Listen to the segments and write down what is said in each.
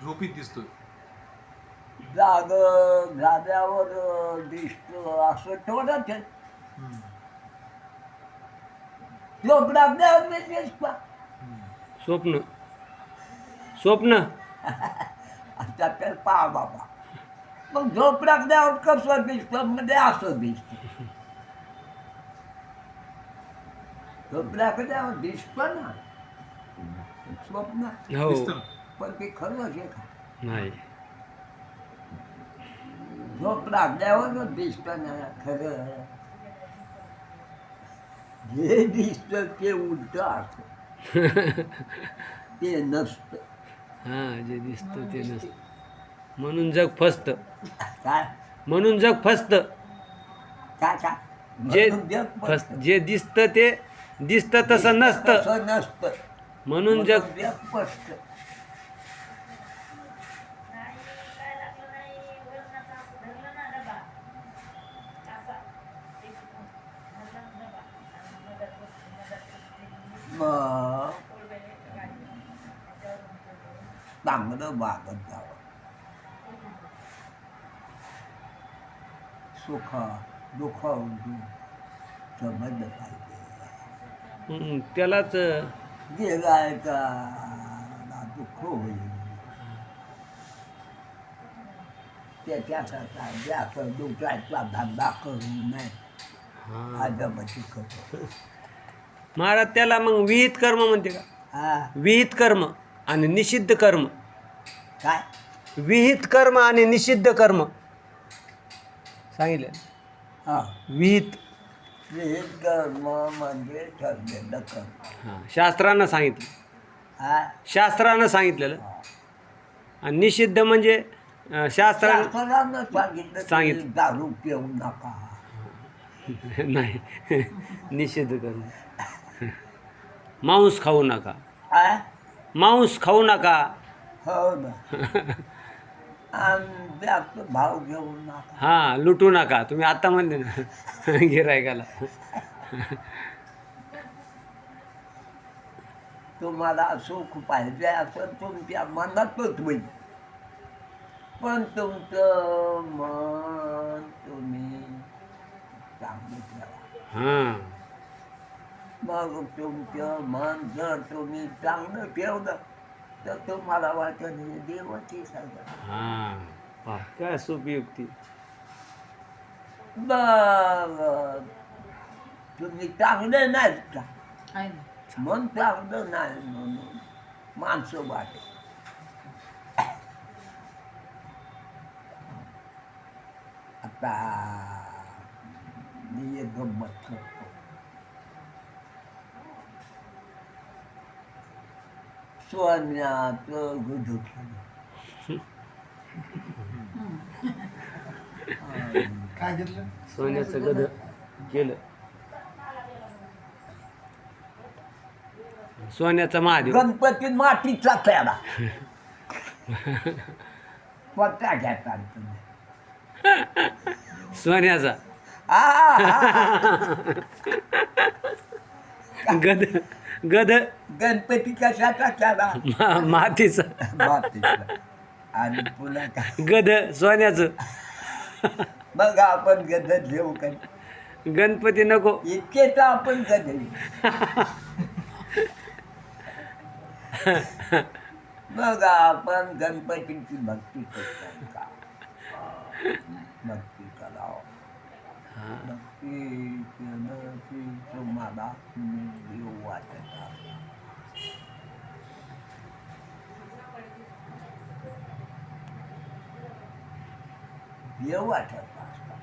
झोपीत दिसतोय. जाग झाल्यावर दिसत असं दिसतो स्वप्न. स्वप्न. आता तर पहा बाबा. मग झोपडातल्यावर कसं दिसतं? म्हणजे असं दिसतं. झोपडातल्यावर दिसतं ना. स्वप्न. हो. पण ते खरंच आहे का? नाही. झोप लागल्यावर दिसतं ना खरं जे दिसतं ते उलट असतं. ते नसतं. हां जे दिसतं ते नसतं. म्हणून जग फसतं. काय? म्हणून जग फसतं. काय काय? जे जग फस फसतं. जे दिसतं ते दिसतं तसं नसतं. तसं नसतं. म्हणून जग मग चांगलं वागत जावं. सुख दुःख समजलं पाहिजे. त्यालाच गेलाय का दुःख होईल. त्याच्याकरता जास्त दुखायचा धंदा करू नये. हां. आजमती करतो महाराज त्याला मग विहित कर्म म्हणते का? हा. विहित कर्म आणि निषिद्ध कर्म. काय? विहित कर्म आणि निषिद्ध कर्म. सांगितलं. हा. विहित. विहित कर्म म्हणजे ठरलेलं कर्म हां शास्त्रानं सांगितलं. हा. शास्त्रानं सांगितलेलं. आणि निषिद्ध म्हणजे अं, शास्त्रानं शास्त्रानं सांगितलं की सांगितलं. दारू पिऊ नका. नाही. निषिद्ध कर्म मांस खाऊ नका. हा? मांस खाऊ नका. हो ना. जास्त भाव घेऊ नका हां लुटू नका. तुम्ही आता म्हणले ना गिरायकाला तुम्हाला सुख पाहिजे असं तुमच्या मनातच होईल. पण तुमचं मन तुम्ही चांगलं ठेवा. हां. मग तुमचं मन जर तुम्ही चांगलं ठेवलं तर तुम्हाला वाटत हे देवाची हां पहा, काय सोपी युक्ती तुम्ही चांगले नाहीत का? आहे ना. मन चांगलं नाही म्हणून माणसं वाटे आता मी एक गंमत करतो सोन्याचं गुढू केलं काय घेतलं सोन्याचं गद केलं. सोन्याचा महादेव. गणपती मातीचा खेळा पत्ता घेतात सोन्याचा. आ, गद गद गणपती कशाचा मा- मातीचा. मातीचा. आणि पुन्हा काय? गद सोन्याचं. मग आपण गद घेऊ का? गणपती नको. इतके तर आपण गद मग आपण गणपतीची भक्ती करतो का? भक्ती करावं. हां. भक्ती केलं की तुम्हाला देव वाटत. असणार. देव वाटत असतात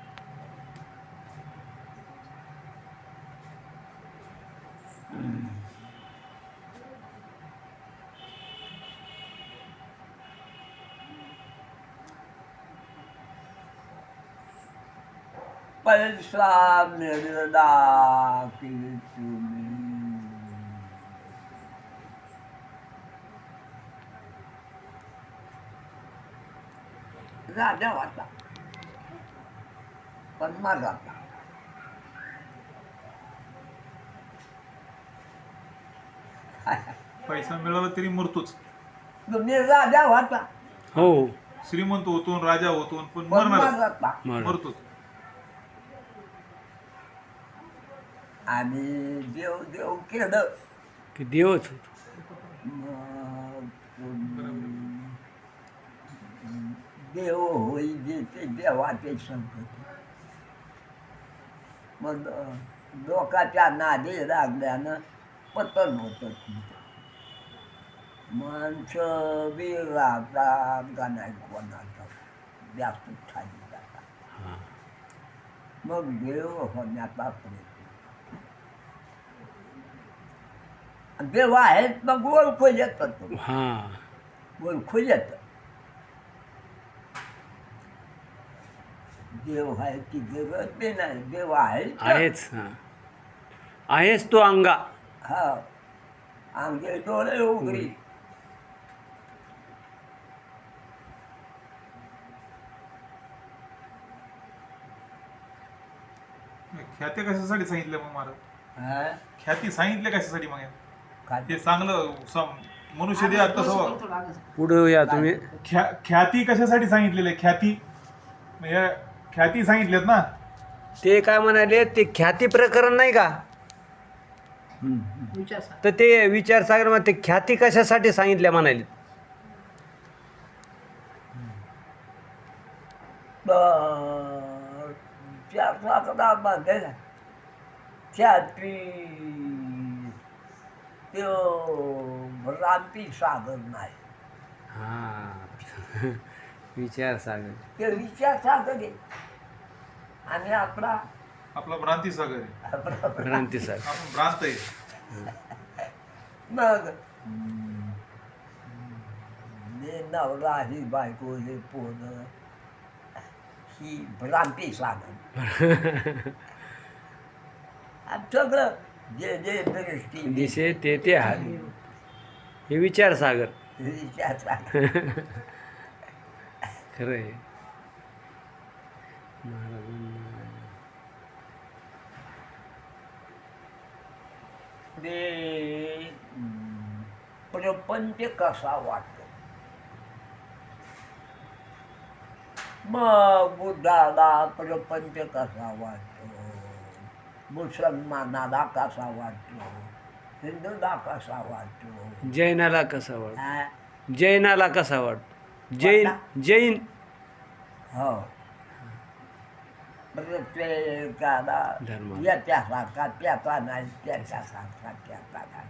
पैसा मिळला की तुम्ही राजा होता पण माझा पैसा मिळाला तरी मरतोच. तुम्ही राजा होता. हो. श्रीमंत होतो राजा होतो पण पण मरणार मरता. मर मरतोच. आणि देव देव केलं. की देवच होतो. मग देव होई जे ते देवाचे संकट. मग लोकाच्या नादी लागल्यानं पतन होतं माणसं बी राहतात नाही कोणाचं? जास्त खाली जातात मग देव होण्याचा प्रयत्न. देव आहेत मग ओळखू येतं तो हां. ओळखू येतं देव आहे ती गरज बी नाही देव. आहेच हां. आहेच तो अंगा. हा. अंगे डोळे उघडी. ख्याती कशासाठी सांगितलं मग महाराज? हा? ख्याती सांगितले कशासाठी मग? ते चांगलं सम- मनुष्य कसं व्हावं? पुढं या तुम्ही. ख्या ख्याती कशासाठी सांगितलेले ख्याती म्हणजे ख्याती सांगितलेत ना. ते काय म्हणाले ते ख्याती प्रकरण नाही का. तर ते विचार सागर मग ते ख्याती कशासाठी सांगितल्या? म्हणाले. भ्रांती सागर नाही. हां. विचार सागर ते विचार सागर आहे. आणि आपला आपला भ्रांती सागर आहे. आपला क्रांती सागर आपण भ्रांत आहे. मग हे नवरा ही बायको हे पोरं ही भ्रांती सागर आणि सगळं जे जे दृष्टी दिसे ते ते आहे. हे विचार सागर विचार सागर खरं आहे महाराजांना ते प्रपंच कसा वाटतो? मग बुद्धाला प्रपंच कसा वाटतो? मुसलमानाला कसा वाटतो? हिंदूला कसा वाटतो? जैनाला कसा वाट हा? जैनाला कसा वाटतो? जैन जैन. हो. धर्म. याच्यासारखा त्याचा नाही त्याच्यासारखा त्याचा नाही.